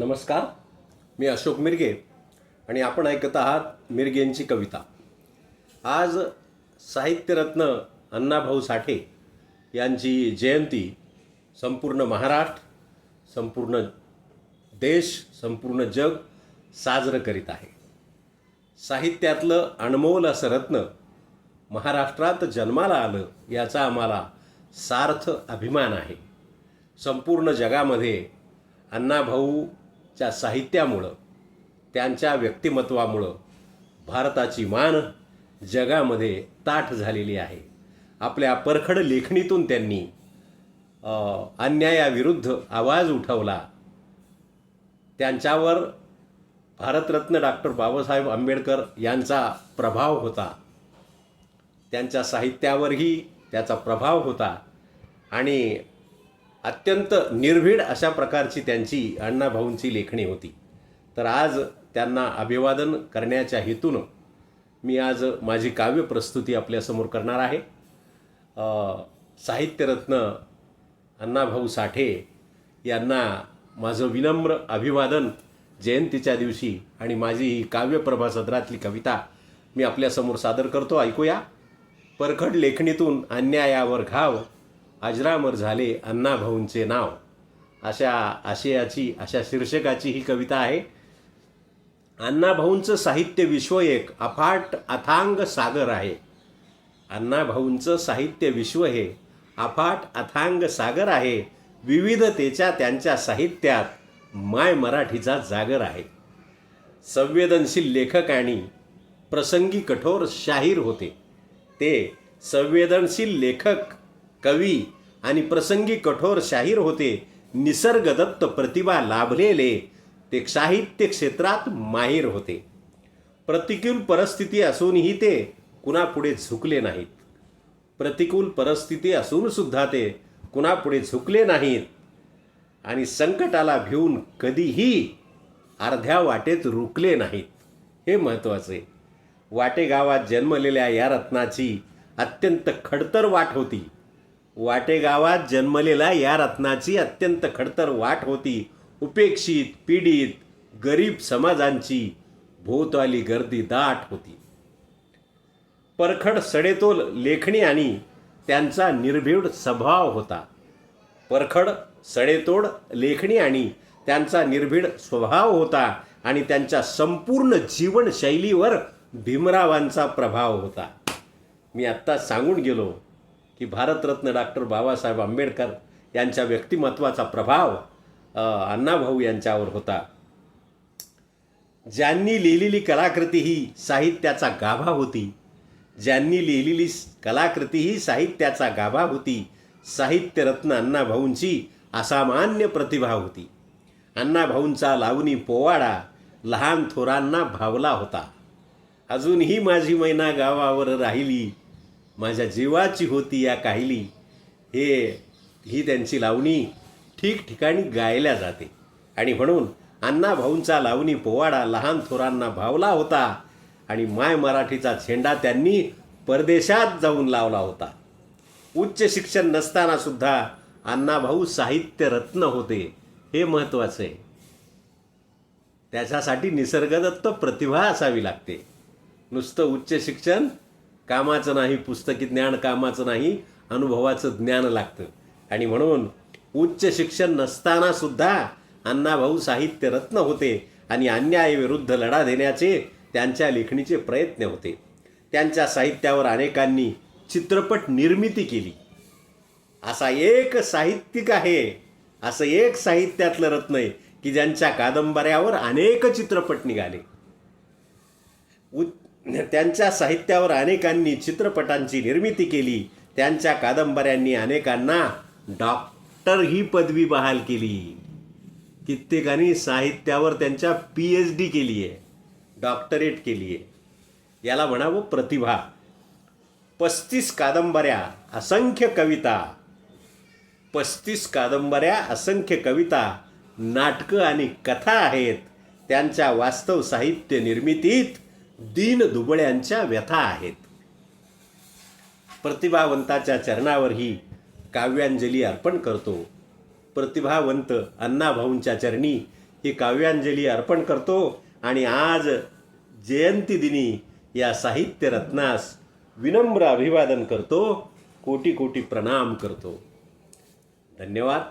नमस्कार मी अशोक मिरगे आणि आपण ऐकत आहात मिरगेंची कविता. आज साहित्यरत्न अण्णाभाऊ साठे यांची जयंती संपूर्ण महाराष्ट्र संपूर्ण देश संपूर्ण जग साजरं करीत आहे. साहित्यातलं अनमोल असं रत्न महाराष्ट्रात जन्माला आलं याचा आम्हाला सार्थ अभिमान आहे. संपूर्ण जगामध्ये अण्णाभाऊ च्या साहित्यामुळं त्यांच्या व्यक्तिमत्वामुळं भारताची मान जगामध्ये ताठ झालेली आहे. आपल्या परखड लेखणीतून त्यांनी अन्यायाविरुद्ध आवाज उठवला. त्यांच्यावर भारतरत्न डॉक्टर बाबासाहेब आंबेडकर यांचा प्रभाव होता. त्यांच्या साहित्यावरही त्याचा प्रभाव होता. आणि अत्यंत निर्भीड अशा प्रकारची त्यांची अण्णाभाऊंची लेखणी होती. तर आज त्यांना अभिवादन करण्याच्या हेतून मी आज माझी काव्य प्रस्तुती आपल्यासमोर करणार आहे. साहित्यरत्न अण्णाभाऊ साठे यांना माझं विनम्र अभिवादन जयंतीच्या दिवशी आणि माझी ही काव्यप्रभा सदरातली कविता मी आपल्यासमोर सादर करतो. ऐकूया. परखड लेखणीतून अन्यायावर घाव. अजरामर झाले अण्णाभाऊंचे नाव. अशा आशयाची अशा शीर्षकाची ही कविता आहे. अण्णाभाऊंचं साहित्य विश्व एक अफाट अथांग सागर आहे. अण्णाभाऊंचं साहित्य विश्व हे अफाट अथांग सागर आहे. विविधतेच्या त्यांच्या साहित्यात माय मराठीचा जागर आहे. संवेदनशील लेखक आणि प्रसंगी कठोर शाहीर होते. ते संवेदनशील लेखक कवी आणि प्रसंगी कठोर शाहीर होते. निसर्गदत्त प्रतिभा लाभलेले ते साहित्य क्षेत्रात माहीर होते. प्रतिकूल परिस्थिती असूनही ते कुणापुढे झुकले नाहीत. प्रतिकूल परिस्थिती असूनसुद्धा ते कुणापुढे झुकले नाहीत. आणि संकटाला भिवून कधीही अर्ध्या वाटेत रुकले नाहीत. हे महत्त्वाचे. वाटेगावात जन्मलेल्या या रत्नाची अत्यंत खडतर वाट होती. वाटेगावात जन्मलेला या रत्नाची अत्यंत खडतर वाट होती. उपेक्षित पीडित गरीब समाजांची भोवताली गर्दी दाट होती. परखड सडेतोल लेखणी आणि त्यांचा निर्भीड स्वभाव होता. परखड सडेतोड लेखणी आणि त्यांचा निर्भीड स्वभाव होता आणि त्यांच्या संपूर्ण जीवनशैलीवर भीमरावांचा प्रभाव होता. मी आत्ता सांगून गेलो की भारतरत्न डॉक्टर बाबासाहेब आंबेडकर यांच्या व्यक्तिमत्वाचा प्रभाव अण्णाभाऊ यांच्यावर होता. ज्यांनी लिहिलेली कलाकृती ही साहित्याचा गाभा होती ज्यांनी लिहिलेली कलाकृती ही साहित्याचा गाभा होती साहित्यरत्न अण्णाभाऊंची असामान्य प्रतिभा होती. अण्णाभाऊंचा लावणी पोवाडा लहान थोरांना भावला होता. अजूनही माझी मैना गावावर राहिली माझ्या जीवाची होती या काहिली. हे ही त्यांची लावणी ठिकठिकाणी गायल्या जाते. आणि म्हणून अण्णाभाऊंचा लावणी पोवाडा लहान थोरांना भावला होता आणि माय मराठीचा झेंडा त्यांनी परदेशात जाऊन लावला होता. उच्च शिक्षण नसताना सुद्धा अण्णाभाऊ साहित्यरत्न होते. हे महत्त्वाचं आहे. त्याच्यासाठी निसर्गदत्त प्रतिभा असावी लागते. नुसतं उच्च शिक्षण कामाचं नाही पुस्तकी ज्ञान कामाचं नाही अनुभवाचं ज्ञान लागतं. आणि म्हणून उच्च शिक्षण नसताना सुद्धा अण्णाभाऊ साहित्यरत्न होते आणि अन्यायाविरुद्ध लढा देण्याचे त्यांच्या लेखणीचे प्रयत्न होते. त्यांच्या साहित्यावर अनेकांनी चित्रपट निर्मिती केली. असा एक साहित्यिक आहे असं एक साहित्यातलं रत्न आहे की ज्यांच्या कादंबऱ्यावर अनेक चित्रपट निघाले. उ त्यांच्या साहित्यावर अनेकांनी चित्रपटांची निर्मिती केली. त्यांच्या कादंबऱ्यांनी अनेकांना डॉक्टर ही पदवी बहाल केली. कित्येकांनी साहित्यावर त्यांच्या पी एच डी केली आहे डॉक्टरेट केली आहे याला म्हणावं प्रतिभा. पस्तीस कादंबऱ्या असंख्य कविता. पस्तीस कादंबऱ्या असंख्य कविता नाटकं आणि कथा आहेत. त्यांच्या वास्तव साहित्य निर्मितीत दीन दुबळ्यांच्या व्यथा आहेत. प्रतिभावंताच्या चरणावरही काव्यांजली अर्पण करतो. प्रतिभावंत अण्णाभाऊंच्या चरणी ही काव्यांजली अर्पण करतो आणि आज जयंतीदिनी या साहित्य रत्नास विनम्र अभिवादन करतो. कोटी कोटी प्रणाम करतो. धन्यवाद.